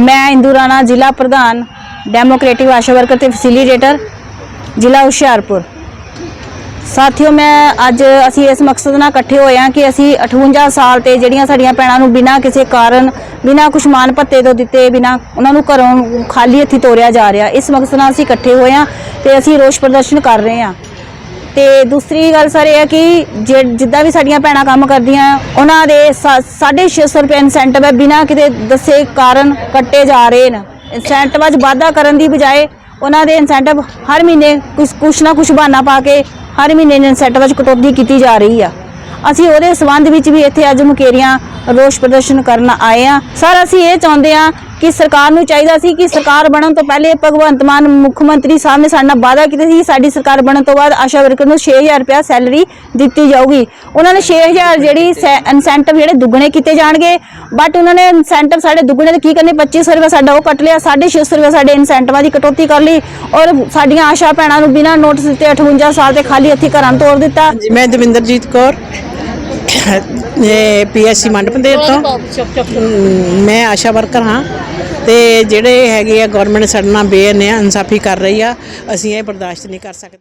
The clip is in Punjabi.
ਮੈਂ ਇੰਦੂ ਰਾਣਾ, ਜ਼ਿਲ੍ਹਾ ਪ੍ਰਧਾਨ ਡੈਮੋਕ੍ਰੈਟਿਕ ਆਸ਼ਾ ਵਰਕਰ ਤੇ ਫੈਸਿਲੀਟੇਟਰ ਜ਼ਿਲ੍ਹਾ ਹੁਸ਼ਿਆਰਪੁਰ। ਸਾਥੀਓ, ਮੈਂ ਅੱਜ ਅਸੀਂ ਇਸ ਮਕਸਦ ਨਾਲ ਇਕੱਠੇ ਹੋਏ ਹਾਂ ਕਿ ਅਸੀਂ 58 ਸਾਲ ਤੇ ਜਿਹੜੀਆਂ ਸਾਡੀਆਂ ਭੈਣਾਂ ਨੂੰ ਬਿਨਾਂ ਕਿਸੇ ਕਾਰਨ, ਬਿਨਾਂ ਕੁਛ ਮਾਨ ਭੱਤੇ ਤੋਂ ਦਿੱਤੇ, ਬਿਨਾਂ ਉਹਨਾਂ ਨੂੰ ਘਰੋਂ ਖਾਲੀ ਹੱਥੀ ਤੋਰਿਆ ਜਾ ਰਿਹਾ, ਇਸ ਮਕਸਦ ਨਾਲ ਅਸੀਂ ਇਕੱਠੇ ਹੋਏ ਹਾਂ ਤੇ ਅਸੀਂ ਰੋਸ ਪ੍ਰਦਰਸ਼ਨ ਕਰ ਰਹੇ ਹਾਂ। ਤੇ ਦੂਸਰੀ ਗੱਲ ਸਰ ਇਹ ਹੈ ਕਿ ਜੇ- ਜਿੱਦਾਂ ਵੀ ਸਾਡੀਆਂ ਭੈਣਾਂ ਕੰਮ ਕਰਦੀਆਂ, ਉਹਨਾਂ ਦੇ 650 ਰੁਪਏ ਇਨਸੈਂਟਿਵ ਹੈ, ਬਿਨਾਂ ਕਿਤੇ ਦੱਸੇ ਕਾਰਨ ਕੱਟੇ ਜਾ ਰਹੇ ਨੇ। ਇਨਸੈਂਟਿਵਾਂ 'ਚ ਵਾਧਾ ਕਰਨ ਦੀ ਬਜਾਏ ਉਹਨਾਂ ਦੇ ਇਨਸੈਂਟਿਵ ਹਰ ਮਹੀਨੇ ਕੁਛ ਕੁਛ ਨਾ ਕੁਛ ਬਹਾਨਾ ਪਾ ਕੇ ਹਰ ਮਹੀਨੇ ਇਨਸੈਂਟਿਵਾਂ 'ਚ ਕਟੌਤੀ ਕੀਤੀ ਜਾ ਰਹੀ ਆ। ਅਸੀਂ ਉਹਦੇ ਸਬੰਧ ਵਿੱਚ ਵੀ ਇੱਥੇ ਅੱਜ ਮੁਕੇਰੀਆਂ ਰੋਸ ਪ੍ਰਦਰਸ਼ਨ ਕਰਨ ਆਏ ਆ। ਸਰ, ਅਸੀਂ ਇਹ ਚਾਹੁੰਦੇ ਆ ਕਿ ਸਰਕਾਰ ਨੂੰ ਚਾਹੀਦਾ ਸੀ ਕਿ ਸਰਕਾਰ ਬਣਨ ਤੋਂ ਪਹਿਲੇ ਭਗਵੰਤ ਮਾਨ ਮੁੱਖ ਮੰਤਰੀ ਸਾਹਿਬ ਨੇ ਸਾਡੇ ਨਾਲ ਵਾਅਦਾ ਕੀਤਾ ਸੀ ਸਾਡੀ ਸਰਕਾਰ ਬਣਨ ਤੋਂ ਬਾਅਦ ਆਸ਼ਾ ਵਰਕਰ ਨੂੰ 6000 ਰੁਪਇਆ ਸੈਲਰੀ ਦਿੱਤੀ ਜਾਊਗੀ। ਉਹਨਾਂ ਨੇ 6000 ਜਿਹੜੀ ਇਨਸੈਂਟਿਵ ਜਿਹੜੇ ਦੁੱਗਣੇ ਕੀਤੇ ਜਾਣਗੇ ਬਟ ਉਹਨਾਂ ਨੇ ਇਨਸੈਂਟਿਵ ਸਾਡੇ ਦੁੱਗਣੇ ਤੇ ਕੀ ਕਰਨੇ? 2500 ਰੁਪਏ ਸਾਡਾ ਉਹ ਕੱਟ ਲਿਆ 650 ਰੁਪਏ ਸਾਡੇ ਇਨਸੈਂਟਿਵਾਂ ਦੀ ਕਟੌਤੀ ਕਰ ਲਈ ਔਰ ਸਾਡੀਆਂ ਆਸ਼ਾ ਭੈਣਾਂ ਨੂੰ ਬਿਨਾਂ ਨੋਟਿਸ ਦਿੱਤੇ 58 ਸਾਲ ਤੇ ਖਾਲੀ ਹੱਥੀ ਘਰਾਂ ਤੋਂ ਤੋਰ ਦਿੱਤਾ। ਮੈਂ ਦਵਿੰਦਰਜੀਤ ਕੌਰ। ਇਹ ਪੀਐਸਸੀ ਮੰਡਪੰਦੇਰ ਤੋਂ ਅਮ, ਮੈਂ ਆਸ਼ਾ ਵਰਕਰ ਹਾਂ ਤੇ ਜਿਹੜੇ ਹੈਗੇ ਆ ਗਵਰਨਮੈਂਟ ਸਾਡੇ ਨਾਲ ਬੇਅਨਿਆ ਇਨਸਾਫੀ ਕਰ ਰਹੀ ਆ ਅਸੀਂ ਇਹ ਬਰਦਾਸ਼ਤ ਨਹੀਂ ਕਰ ਸਕਦੇ।